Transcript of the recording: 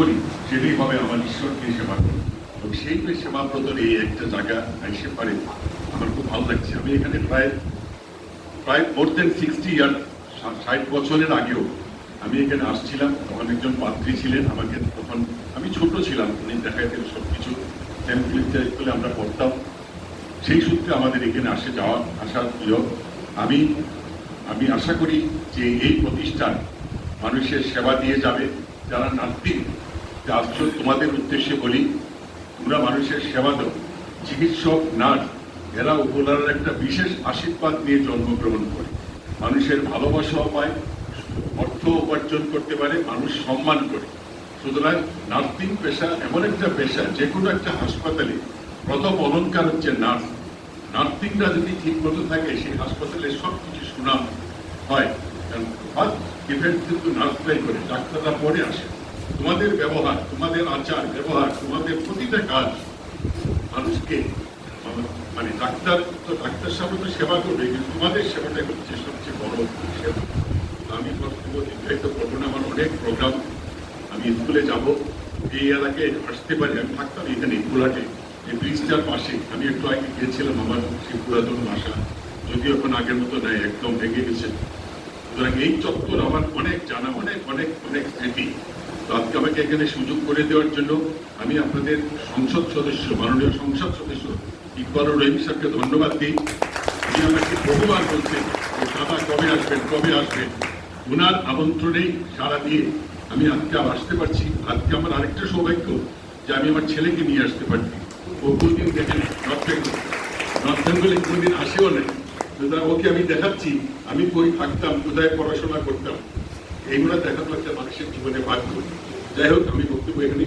করি, সেটাই হবে আমার ঈশ্বরকে সেবা করি। এবং সেই সেবা ব্রতর এই একটা জায়গা এসে পারে, আমার খুব ভালো লাগছে। আমি এখানে প্রায় প্রায় মোর দেন সিক্সটি ইয়ার ষাট বছরের আগেও আমি এখানে আসছিলাম। তখন একজন পাত্রী ছিলেন আমাকে তখন, আমি ছোট ছিলাম, উনি দেখা দেখাইতেন সব কিছু স্কুলে আমরা পড়তাম। সেই সূত্রে আমাদের এখানে আসে যাওয়া, আসার প্রিয় আমি আমি আশা করি যে এই প্রতিষ্ঠান মানুষের সেবা দিয়ে যাবে। যারা নাস্তিক আসছো তোমাদের উদ্দেশ্যে বলি তোমরা মানুষের সেবা দাও চিকিৎসক, নার্স, এরা উপলার একটা বিশেষ আশীর্বাদ নিয়ে জন্মগ্রহণ করে। মানুষের ভালোবাসাও পায় অর্থ উপার্জন করতে পারে, মানুষ সম্মান করে। সুতরাং নার্সিং পেশা এমন একটা পেশা, যে কোনো একটা হাসপাতালে প্রথম অলঙ্কার হচ্ছে নার্স। নার্সিংরা যদি ঠিক মতো থাকে, সেই হাসপাতালে সব কিছু সুনাম হয়। কারণ ফার্স্ট ডিফেন্স কিন্তু নার্সরাই করে, ডাক্তাররা পরে আসে। তোমাদের ব্যবহার, তোমাদের আচার, ব্যবহার, তোমাদের প্রতিটা কাজ মানুষকে মানে ডাক্তার, তো ডাক্তার সাহেব তো সেবা করবে, কিন্তু তোমাদের সেবাটা হচ্ছে সবচেয়ে বড় সেবা আমি বক্তব্য দীর্ঘায়িত করব না, আমার অনেক প্রোগ্রাম আমি স্কুলে যাব, এই এলাকায় আসতে পারি, আমি থাকতাম এখানে, কুলাটে এই ব্রিজটার পাশে। আমি একটু আগে গিয়েছিলাম আমার সেই পুরাতন বাসা, যদিও এখন আগের মতো নাই, একদম ভেঙে গেছে। সুতরাং এই চত্বর আমার অনেক জানা, অনেক অনেক অনেক স্মৃতি। আজকে আমাকে এখানে সুযোগ করে দেওয়ার জন্য আমি আপনাদের সংসদ সদস্য, মাননীয় সংসদ সদস্য ইকবালুর রহিম সাহেবকে ধন্যবাদ দিই। উনি আমাকে বহুবার বলছেন যে দাদা কবে আসবেন কবে আসবেন? ওনার আমন্ত্রণেই সারা দিয়ে আমি আজকে আর আসতে পারছি। আজকে আমার আরেকটা সৌভাগ্য যে আমি আমার ছেলেকে নিয়ে আসতে পারছি। ও কোনদিন দেখেন নর্থ বেঙ্গল নর্থ বেঙ্গলে কোনদিন আসেও নেই। ওকে আমি দেখাচ্ছি। আমি কই থাকতাম, কোথায় পড়াশোনা করতাম? এইগুলো দেখানো একটা মানুষের জীবনে ভাগ্য যাই হোক আমি বক্তব্য এখানে